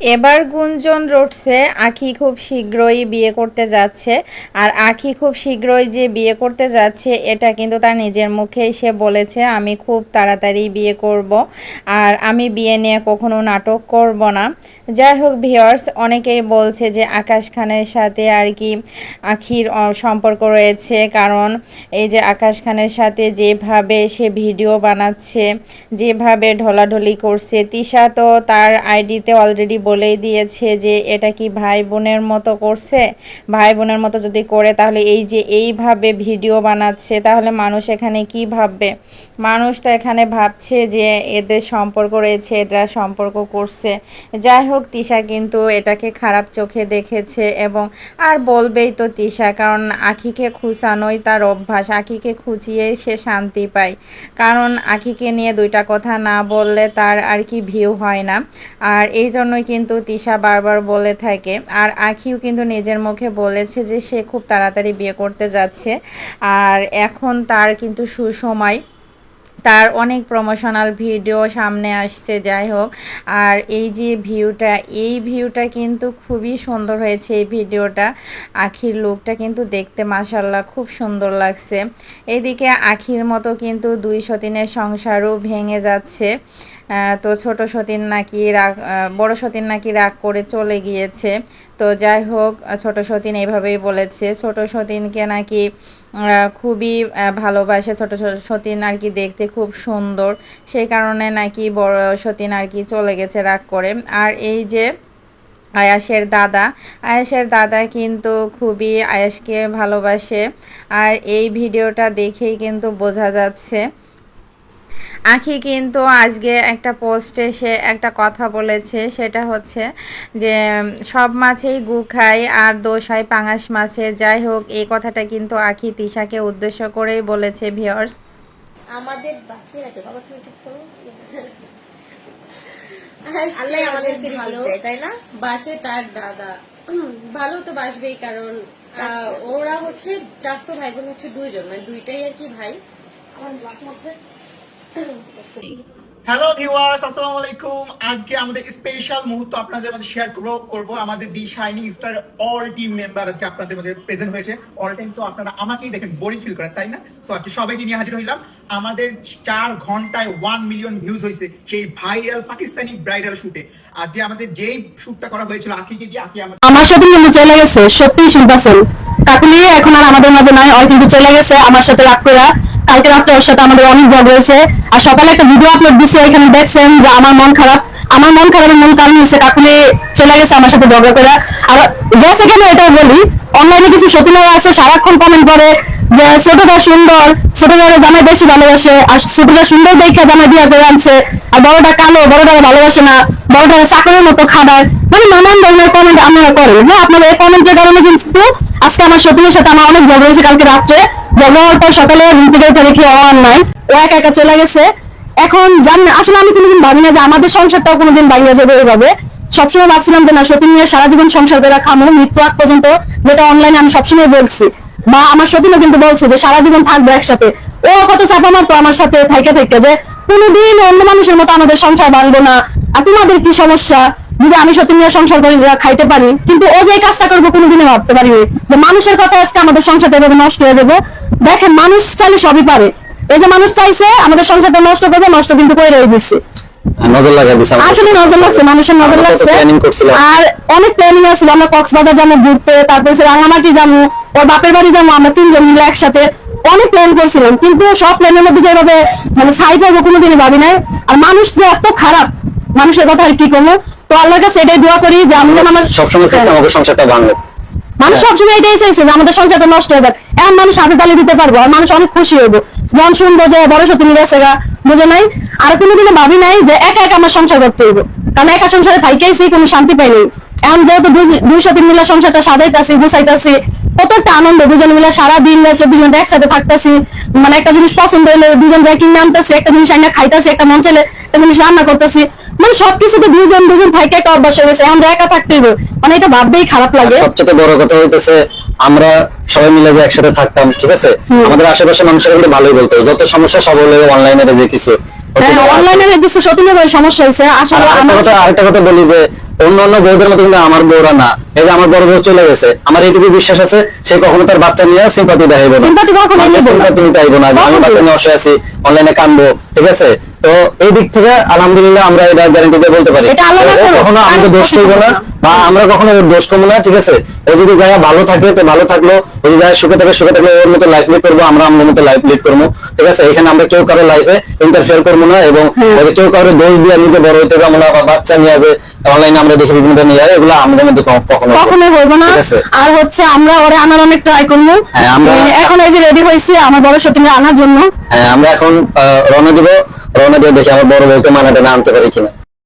এবার গুঞ্জন রটছে, আখি খুব শীঘ্রই বিয়ে করতে যাচ্ছে। আর আখি খুব শীঘ্রই যে বিয়ে করতে যাচ্ছে, এটা কিন্তু তার নিজের মুখেই সে বলেছে, আমি খুব তাড়াতাড়ি বিয়ে করব। আর আমি বিয়ে নিয়ে কখনো নাটক করব না। যাই হোক ভিওর্স অনেকেই বলছে যে আকাশ খানের সাথে আর কি আখির সম্পর্ক রয়েছে। কারণ এই যে আকাশ খানের সাথে যেভাবে সে ভিডিও বানাচ্ছে, যেভাবে ঢলাঢলি করছে, তিশা তো তার আইডিতে অলরেডি বলেই দিয়েছে যে এটা কি ভাই বোনের মতো করছে? ভাই বোনের মতো যদি করে, তাহলে এই যে এইভাবে ভিডিও বানাচ্ছে, তাহলে মানুষ এখানে কি ভাববে? মানুষ তো এখানে ভাবছে যে এদের সম্পর্ক রয়েছে, এরা সম্পর্ক করছে। যাই হোক, তিশা কিন্তু এটাকে খারাপ চোখে দেখেছে এবং আর বলবেই তো তিশা, কারণ আখিকে খুঁচানোই তার অভ্যাস, আখিকে খুঁচিয়েই সে শান্তি পায়। কারণ আখিকে নিয়ে দুইটা কথা না বললে তার আর কি ভিউ হয় না। আর এই জন্যই কিন্তু তিশা বারবার বলে থাকে। আর আখিও কিন্তু নিজের মুখে বলেছে যে সে খুব তাড়াতাড়ি বিয়ে করতে যাচ্ছে। আর এখন তার কিন্তু সুসময়। তার অনেক প্রমোশনাল ভিডিও সামনে আসছে, যাই হোক। আর এই যে ভিউটা এই ভিউটা কিন্তু খুবই সুন্দর হয়েছে এই ভিডিওটা আখির লুকটা কিন্তু দেখতে মাসাল্লাহ খুব সুন্দর লাগছে। এদিকে আখির মতো কিন্তু দুই সতীনের সংসারও ভেঙে যাচ্ছে। তো ছোট সতীন নাকি রাগ বড় সতীন নাকি রাগ করে চলে গিয়েছে। তো যাই হোক ছোট সতীন এইভাবেই বলেছে। ছোট সতীনকে নাকি খুবই ভালোবাসে। ছোট সতীন আর কি দেখতে খুব সুন্দর। সেই কারণে নাকি বড় সতীন আর কি চলে গেছে রাগ করে। আর এই যে আয়াসের দাদা আয়াসের দাদা কিন্তু খুবই আয়াসকে ভালোবাসে। আর এই ভিডিওটা দেখেই কিন্তু বোঝা যাচ্ছে আখি কিন্তু আজকে একটা পোস্টে সে একটা কথা বলেছে সেটা হচ্ছে যে সব মাছেই গু খায় আর দোষ হয় পাঙাশ মাছের। যাই হোক এই কথাটা কিন্তু আখি তিশাকে উদ্দেশ্য করেই বলেছে ভিওর্স আমাদের বাঁচিয়ে রাখে। বাবা তুমি চুপ করো। আল্লাহ আমাদেরকে রিজিক দেয় তাই না? বাসে তার দাদা। ভালো তো বাসবেই কারণ ওরা হচ্ছে চাস্ত ভাই বোন হচ্ছে দুইজন মানে দুইটাই আর কি ভাই। হ্যালো ভিউয়ার্স আসসালামু আলাইকুম। আজকে আমাদের স্পেশাল মুহূর্ত আপনাদের মাঝে শেয়ার করব করব। আমাদের the shining star all team member আজকে আপনাদের মাঝে প্রেজেন্ট হয়েছে। অল টাইম তো আপনারা আমাকেই দেখেন বোরিং ফিল করেন, তাই না? সো আজকে সবাইকে নিয়ে হাজির হইলাম। আমাদের চার ঘন্টায় ওয়ান মিলিয়ন ভিউজ হয়েছে সেই ভাইরাল পাকিস্তানি ব্রাইডাল শুটে আজকে আমাদের যেই শুটটা করা হয়েছিল, আকিকে দিয়ে আকি আমাদের আমার সাথে কিন্তু চলে গেছে সত্যি শুনতেছেন কাকুলি এখন আর আমাদের মাঝে নাই ওই কিন্তু চলে গেছে। আমার সাথে রাগ কালকে রাত্রে ওর সাথে আমাদের অনেক ঝগড়া হয়েছে। আর সকালে একটা ভিডিও আপলোড দিছে এখানে দেখছেন যে আমার মন খারাপ। আমার মন খারাপের মূল কারণ হচ্ছে কাকুলি চলে গেছে আমার সাথে ঝগড়া করে। আর গেছে কেন এটাও বলি অনলাইনে কিছু সতীনারা আছে, সারাক্ষণ কমেন্ট করে যে ছোটটা সুন্দর, ছোটটা জামাই বেশি ভালোবাসে, আর ছোটটা সুন্দর দেখে জামাই বিয়ে করে আনছে। আর বড়টা কালো, বড়টা ভালোবাসে না, বড়টা চাকরির মতো খাবার। মানে নানান ধরনের কমেন্ট আপনারা করেন হ্যাঁ আপনারা এই কমেন্টের কারণে কিন্তু আজকে আমার সতীনের সাথে আমার অনেক ঝগড়া হয়েছে কালকে রাত্রে। ঝগড়া হওয়ার পর সকালে ঘুম থেকে উঠে দেখি নাই। ও একা একা চলে গেছে। এখন জানি আসলে আমি কোনোদিন ভাবি না যে আমাদের সংসারটাও কোনোদিন ভাঙিয়ে যাবে এইভাবে সবসময় ভাবছিলাম যে না, সতীন নিয়ে সারা জীবন সংসার করে খামো, মৃত্যু আগ পর্যন্ত যেটা অনলাইনে আমি সবসময় বলছি। বা আমার সতীনও কিন্তু বলছে যে সারা জীবন থাকবে একসাথে। ও কত চাপা মারতো আমার সাথে, থাইকে থাইকে যে কোনোদিন অন্য মানুষের মতো আমাদের সংসার ভাঙবো না। আর তোমাদের কি সমস্যা? যদি আমি সত্যি নিয়ে সংসার করে খাইতে পারি। কিন্তু ও যে কাজটা করব কোনোদিনও ভাবতে পারিনি। যে মানুষের কথা আজকে আমাদের সংসারটা এভাবে নষ্ট হয়ে যাবে। দেখেন মানুষ চাইলে সবই পারে। এই যে মানুষ চাইছে আমাদের সংসারটা নষ্ট করবে নষ্ট কিন্তু করে রয়ে দিচ্ছে নজর লাগাই দিছে আসলে নজর লাগছে মানুষের নজর লাগছে। আর অনেক প্ল্যানিং আছে আমরা কক্সবাজার যাব ঘুরতে তারপরে রাঙামাটি যাব ওর বাপের বাড়ি যাব আমরা তিনজন মিলে একসাথে। অনেক প্ল্যান করছিলাম কিন্তু সব প্ল্যানের মধ্যে যেভাবে মানে সাই পাবো কোনোদিনই ভাবি নাই। আর মানুষ যে এত খারাপ মানুষের কথা আর কি করব? তো আল্লাহর কাছে এটাই দোয়া করি যে আমি যেন আমার সবসময় আমাদের সংসারটা ভাঙবে মানুষ সবসময় এটাই চাইছে যে আমাদের সংসারটা নষ্ট হয়ে যাক। এমন মানুষ হাতে তালি দিতে পারব আর মানুষ অনেক খুশি হইব। যখন শুনব যে বড় গেছে গা বুঝে নাই? আর কোনোদিনও ভাবি নাই যে একা একা আমার সংসার করতে হইব। কারণ একা সংসারে কোনো শান্তি পাইনি এখন যেহেতু দুই- তিন মিলে সংসারটা সাজাইতাছি গুছাইতাছি কত একটা আনন্দ দুজন মিলে সারা দিন চব্বিশ ঘণ্টা একসাথে থাকতেছি। মানে একটা জিনিস পছন্দ হইলে দুজন যাই কিনে আনতেছি একটা জিনিস আইনা খাইতেছি একটা মন চাইলে একটা জিনিস রান্না করতেছি। মানে সবকিছুতে দুজন দুজন থাইকে একটা অভ্যাস হয়ে গেছে। এখন একা থাকতে হইব মানে এটা ভাবতেই খারাপ লাগে। সবচেয়ে বড় কথা হইতেছে আমরা সবাই মিলে যে একসাথে থাকতাম ঠিক আছে? আমাদের আশেপাশে মানুষের কিন্তু ভালোই বলতো। যত সমস্যা সব হলে অনলাইনে যে কিছু। হ্যাঁ অনলাইনে কিছু সতীনের সমস্যা হয়েছে। আসলে আরেকটা আমার কথা বলি যে অন্য অন্য বউদের মতো কিন্তু আমার বউরা না। এই যে আমার বড় বউ চলে গেছে। আমার এইটুকু বিশ্বাস আছে সে কখনো তার বাচ্চা নিয়ে সিম্পাতি দেখাইবে না। Sympathy কখনো না। সিম্পাতি যে আমি বাচ্চা নিয়ে অসহায় আছি অনলাইনে কানবো ঠিক আছে? তো এই দিক থেকে আলহামদুলিল্লাহ আমরা এটা গ্যারান্টি দিয়ে বলতে পারি। কখনো আমাকে আমি দোষ করব না। বা আমরা কখনো দোষ করব না ঠিক আছে? ও যদি জায়গা ভালো থাকে তো ভালো থাকল। ও যদি জায়গায় সুখে থাকে সুখে থাকলে ওর মতো লাইফ লিড করব আমরা আমাদের মতো লাইফ লিড করব ঠিক আছে? এখানে আমরা কেউ কারও লাইফে ইন্টারফেয়ার করব না এবং হ্যাঁ। কেউ কারও দোষ দিয়ে নিজে বড় হইতে যাব না বা বাচ্চা নিয়ে যে অনলাইনে আমরা দেখি বিভিন্ন ধরনের ইয়ে, এগুলো আমাদের মধ্যে কখনো কখনো কখনোই না। আর হচ্ছে আমরা ওরে আনার অনেক ট্রাই করব। হ্যাঁ, আমরা- এখন এই যে রেডি হয়েছি আমার বড় সতীনে আনার জন্য। হ্যাঁ আমরা এখন রওনা দিব। রওনা দিয়ে দেখি আমার বড় বউকে মানাটা না আনতে পারি কিনা।